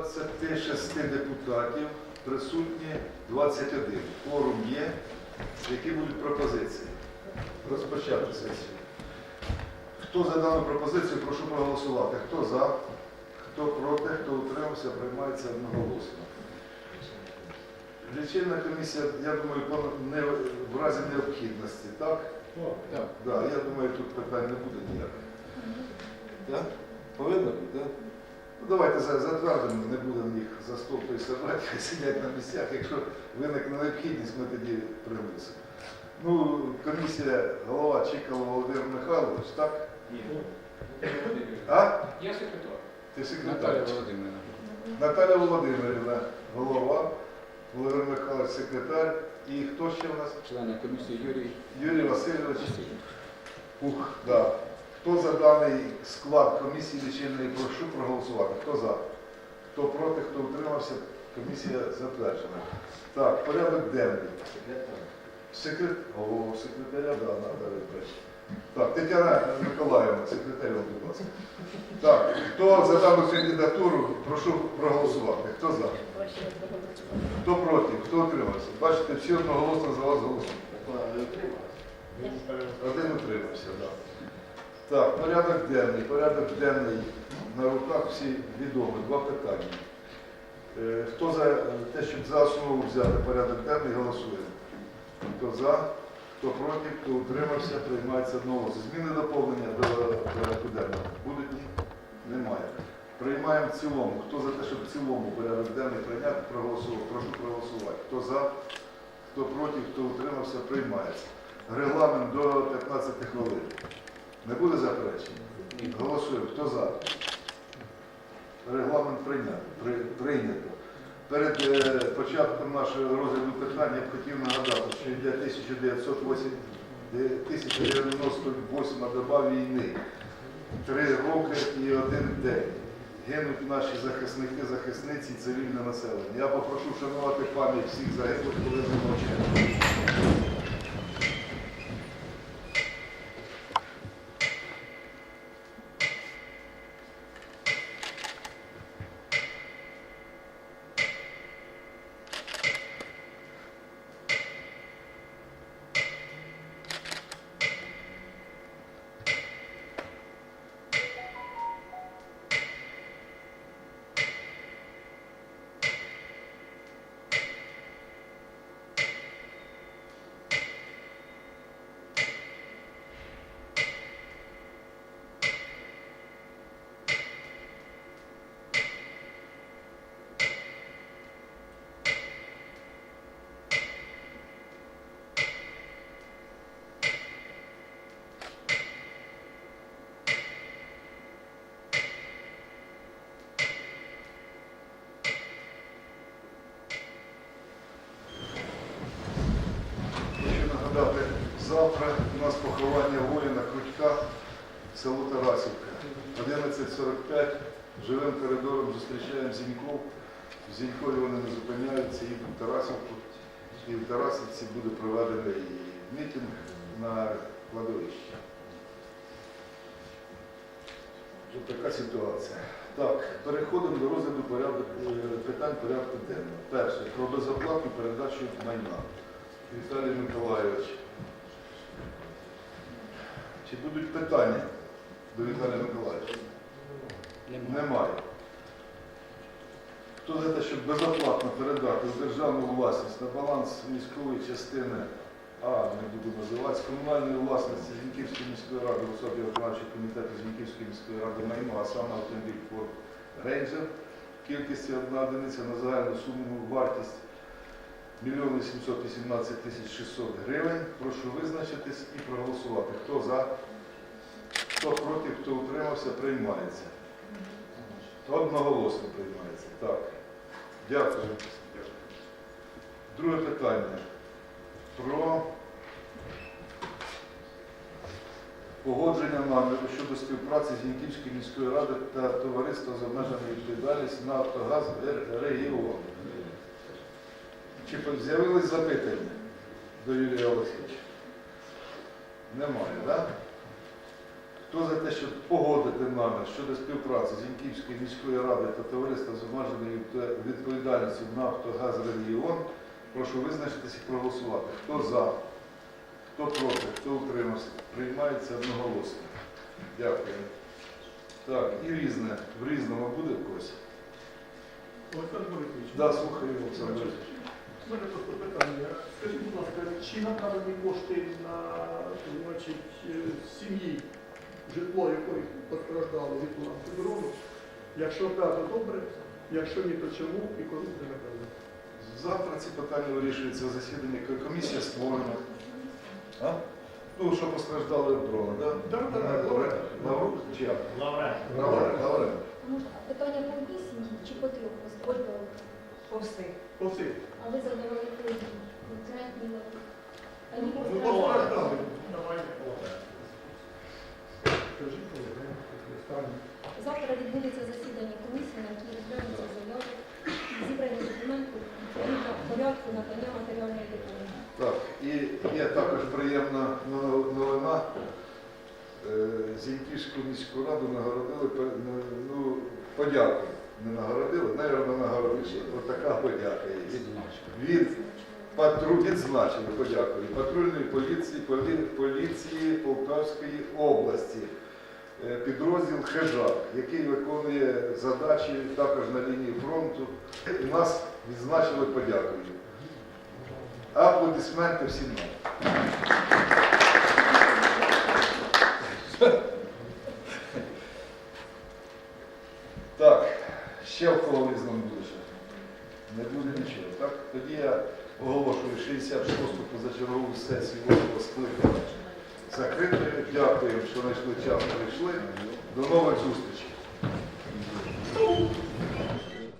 26 депутатів, присутні 21. Форум є. Які будуть пропозиції? Розпочати сесію. Хто за дану пропозицію, прошу проголосувати. Хто за, хто проти, хто утримався, приймається одноголосно. Лічильна комісія, я думаю, не, в разі необхідності, так? Так. Да, я думаю, тут питань не буде ніяких. Так? Повинно бути, так? Ну, давайте за- затвердимо, не будемо їх за стовпою сажати, хай сидять на місцях. Якщо виникне необхідність, ми тоді примусимо. Ну, комісія, голова Чикало Володимир Михайлович, так? А? Я секретар. Ти секретар. Наталя Володимирівна. Наталя Володимирівна, голова, Володимир Михайлович, секретар. І хто ще в нас? Члени комісії Юрій Юрій Васильович. Васильович. Ух, да. Хто за даний склад комісії лічильної, прошу проголосувати. Хто за? Хто проти, хто утримався, комісія затверджена. Так, порядок денний. Секрет... О, секретаря, да, надо речі. Так, Тетяна Миколаївна, секретаря, будь ласка. Так, хто за дану кандидатуру, прошу проголосувати. Хто за? Хто проти, хто утримався? Бачите, всі одноголосно за вас голосують. Один утримався, так. Так, порядок денний. Порядок денний на руках всі відомі. Два питання. Е, Хто за те, щоб за основу взяти порядок денний, голосує. Хто за, хто проти, хто утримався, приймається одного. Зміни доповнення до порядку денного. Будуть? Немає. Приймаємо в цілому. Хто за те, щоб в цілому порядок денний прийняти, проголосував. Прошу проголосувати. Хто за, хто проти, хто утримався, приймається. Регламент до 15 хвилин. Не буде заперечень? Голосуємо. Хто за? Регламент прийнято. При- прийнято. Перед е, початком нашого розгляду питання я б хотів нагадати, що йде 1908 1098 доба війни. Три роки і один день. Гинуть наші захисники, захисниці, цивільне населення. Я попрошу вшанувати пам'ять всіх загиблих, коли ми. Поховання воїна Крутька, село Тарасівка. 11.45 живим коридором зустрічаємо Зіньков. В Зінькові вони не зупиняються, їдуть в Тарасівку. І в Тарасівці буде проведений мітинг на кладовищі. Ось така ситуація. Так, переходимо до розгляду порядок, е, питань порядку денного. Перше, про безоплатну передачу майна. Віталій Миколайович. Чи будуть питання до Віталія Миколайовича? Немає. Хто за те, щоб безоплатно передати в державну власність на баланс військової частини А, не буду називати, з комунальної власності Зіньківської міської ради в особі виконавчого комітету Зіньківської міської ради майно, а саме автомобіль Ford Ranger, кількістю одна одиниця на загальну суму вартість 1 818 тисяч 600 гривень. Прошу визначитись і проголосувати. Хто за, хто проти, хто утримався, приймається. Одноголосно приймається. Так. Дякую. Друге питання. Про погодження наміру щодо співпраці з Зіньківською міською радою та товариством з обмеженою відповідальністю на Автогаз Р- регіон. Чи з'явились запитання до Юрія Олексійовича? Немає, так? Хто за те, щоб погодити намір щодо співпраці з Інківською міською радою та товариством з обмеженою відповідальністю «Нафтогаз Регіон», прошу визначитися і проголосувати. Хто за, хто проти, хто утримався, приймається одноголосно. Дякую. Так, і різне. В різному буде когось? Олександр Борисович, Да, слухаю, Олександр Борисович. У мене просто питання. Скажіть, будь ласка, чи направлені кошти на значить, е, сім'ї, житло якої постраждало від дрону? Якщо так, то добре. Якщо ні, то чому і коли буде направлено? Завтра ці питання вирішуються в засіданні. К- Комісія створена. А? Ну, що постраждали від дрона, так? Так, так, чи як? Лаврен. Лаврен, Лаврен. Питання по комісії чи по трьох? Ольга, По всіх. По всіх. а ви задавали конкретні Ну, постраждали. Завтра відбудеться засідання комісії, на якій розглянуться заяви, зібрані документи, відповідно порядку надання матеріальної допомоги. Так, і є також приємна новина. Е, Зіньківську міську раду нагородили ну, ну, подяку. Не нагородили, навірно, нагородили. Ось така подяка є. Від патру відзначили подякую патрульної поліції, поліції Полтавської області. Е, Підрозділ Хижак, який виконує задачі також на лінії фронту. І нас відзначили подякою. Аплодисменти всім нам. Так, ще в кого різному буде ще? Не буде нічого, так? Тоді я оголошую 66-ту позачергову сесію скликання закритою. Дякую, що знайшли час, прийшли. До нових зустрічей.